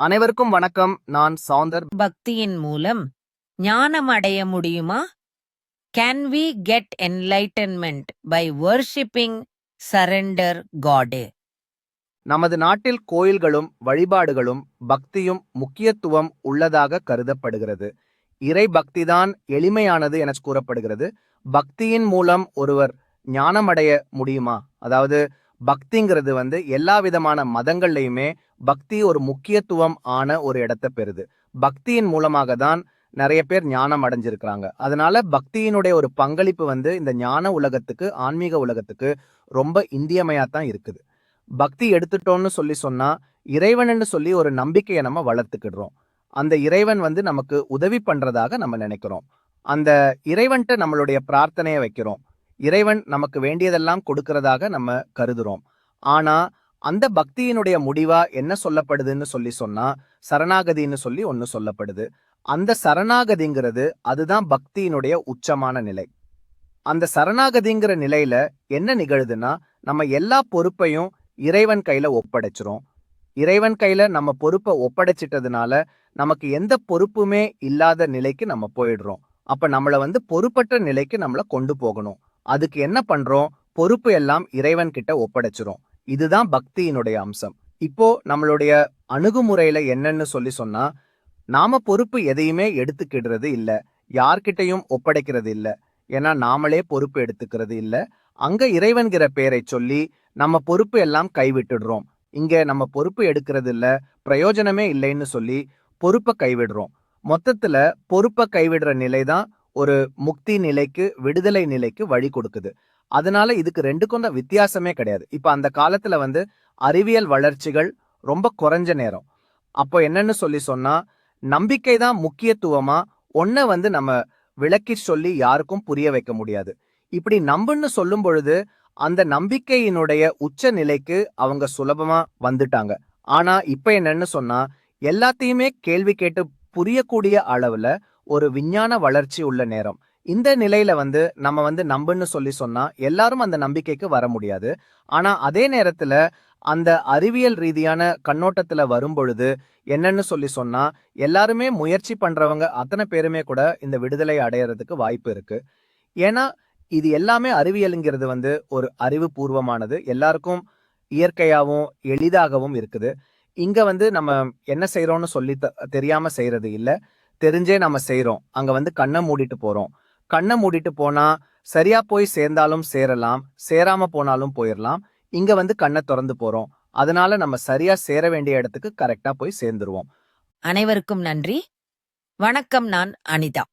அனைவருக்கும் வணக்கம். நான் சௌந்தர். பக்தியின் மூலம் ஞானம் அடைய முடியுமா? Can we get enlightenment by worshipping surrender காடு நமது நாட்டில் கோயில்களும் வழிபாடுகளும் பக்தியும் முக்கியத்துவம் உள்ளதாக கருதப்படுகிறது. இறை பக்திதான் எளிமையானது என கூறப்படுகிறது. பக்தியின் மூலம் ஒருவர் ஞானமடைய முடியுமா? அதாவது பக்திங்கிறது வந்து எல்லா விதமான மதங்கள்லையுமே பக்தி ஒரு முக்கியத்துவம் ஆன ஒரு இடத்தை பெறுது. பக்தியின் மூலமாக தான் நிறைய பேர் ஞானம் அடைஞ்சிருக்கிறாங்க. அதனால பக்தியினுடைய ஒரு பங்களிப்பு வந்து இந்த ஞான உலகத்துக்கு ஆன்மீக உலகத்துக்கு ரொம்ப இந்தியமையா தான் இருக்குது. பக்தி எடுத்துட்டோம்னு சொல்லி சொன்னா இறைவன்னு சொல்லி ஒரு நம்பிக்கையை நம்ம வளர்த்துக்கிடுறோம். அந்த இறைவன் வந்து நமக்கு உதவி பண்றதாக நம்ம நினைக்கிறோம். அந்த இறைவன்ட்ட நம்மளுடைய பிரார்த்தனையை வைக்கிறோம். இறைவன் நமக்கு வேண்டியதெல்லாம் கொடுக்கறதாக நம்ம கருதுறோம். ஆனா அந்த பக்தியினுடைய முடிவா என்ன சொல்லப்படுதுன்னு சொல்லி சொன்னா சரணாகதின்னு சொல்லி ஒன்னு சொல்லப்படுது. அந்த சரணாகதிங்கிறது அதுதான் பக்தியினுடைய உச்சமான நிலை. அந்த சரணாகதிங்கிற நிலையில என்ன நிகழுதுன்னா நம்ம எல்லா பொறுப்பையும் இறைவன் கையில ஒப்படைச்சிரும். இறைவன் கையில நம்ம பொறுப்பை ஒப்படைச்சிட்டதுனால நமக்கு எந்த பொறுப்புமே இல்லாத நிலைக்கு நம்ம போயிடுறோம். அப்ப நம்மளை வந்து பொறுப்பற்ற நிலைக்கு நம்மளை கொண்டு போகணும். அதுக்கு என்ன பண்றோம்? பொறுப்பு எல்லாம் இறைவன் கிட்ட ஒப்படைச்சிரும். இதுதான் பக்தியினுடைய அம்சம். இப்போ நம்மளுடைய அணுகுமுறையில என்னன்னு சொல்லி சொன்னா நாம பொறுப்பு எதையுமே எடுத்துக்கிடுறது இல்ல. யார்கிட்டயும் ஒப்படைக்கிறது இல்ல. ஏன்னா நாமளே பொறுப்பு எடுத்துக்கிறது இல்ல. அங்க இறைவன்கிற பேரை சொல்லி நம்ம பொறுப்பு எல்லாம் கைவிட்டுடுறோம். இங்க நம்ம பொறுப்பு எடுக்கிறது இல்ல. பிரயோஜனமே இல்லைன்னு சொல்லி பொறுப்பை கைவிடுறோம். மொத்தத்துல பொறுப்பை கைவிடுற நிலை தான் ஒரு முக்தி நிலைக்கு விடுதலை நிலைக்கு வழி கொடுக்குது. அதனால இதுக்கு ரெண்டுக்கும் தான் வித்தியாசமே கிடையாது. இப்போ அந்த காலத்துல வந்து அறிவியல் வளர்ச்சிகள் ரொம்ப குறைஞ்ச நேரம். அப்போ என்னன்னு சொல்லி சொன்னா நம்பிக்கை தான் முக்கியத்துவமா ஒன்ன வந்து நம்ம விளக்கி சொல்லி யாருக்கும் புரிய வைக்க முடியாது. இப்படி நம்புன்னு சொல்லும் பொழுது அந்த நம்பிக்கையினுடைய உச்ச நிலைக்கு அவங்க சுலபமா வந்துட்டாங்க. ஆனா இப்ப என்னன்னு சொன்னா எல்லாத்தையுமே கேள்வி கேட்டு புரியக்கூடிய அளவுல ஒரு விஞ்ஞான வளர்ச்சி உள்ள நேரம். இந்த நிலையில வந்து நம்ம வந்து நம்புன்னு சொல்லி சொன்னா எல்லாரும் அந்த நம்பிக்கைக்கு வர முடியாது. ஆனா அதே நேரத்துல அந்த அறிவியல் ரீதியான கண்ணோட்டத்துல வரும் பொழுது என்னன்னு சொல்லி சொன்னா எல்லாருமே முயற்சி பண்றவங்க அத்தனை பேருமே கூட இந்த விடுதலை அடையறதுக்கு வாய்ப்பு இருக்கு. ஏன்னா இது எல்லாமே அறிவியலுங்கிறது வந்து ஒரு அறிவு பூர்வமானது எல்லாருக்கும் இயற்கையாகவும் எளிதாகவும் இருக்குது. இங்க வந்து நம்ம என்ன செய்யறோம்னு சொல்லி த- தெரியாம செய்யறது இல்லை. தெரிஞ்சே நம்ம செய்கிறோம் அங்கே வந்து கண்ணை மூடிட்டு போகிறோம் கண்ணை மூடிட்டு போனால் சரியாக போய் சேர்ந்தாலும் சேரலாம். சேராமல் போனாலும் போயிடலாம் இங்கே வந்து கண்ணை திறந்து போகிறோம் அதனால நம்ம சரியாக சேர வேண்டிய இடத்துக்கு கரெக்டாக போய் சேர்ந்துருவோம். அனைவருக்கும் நன்றி. வணக்கம் நான் அனிதா.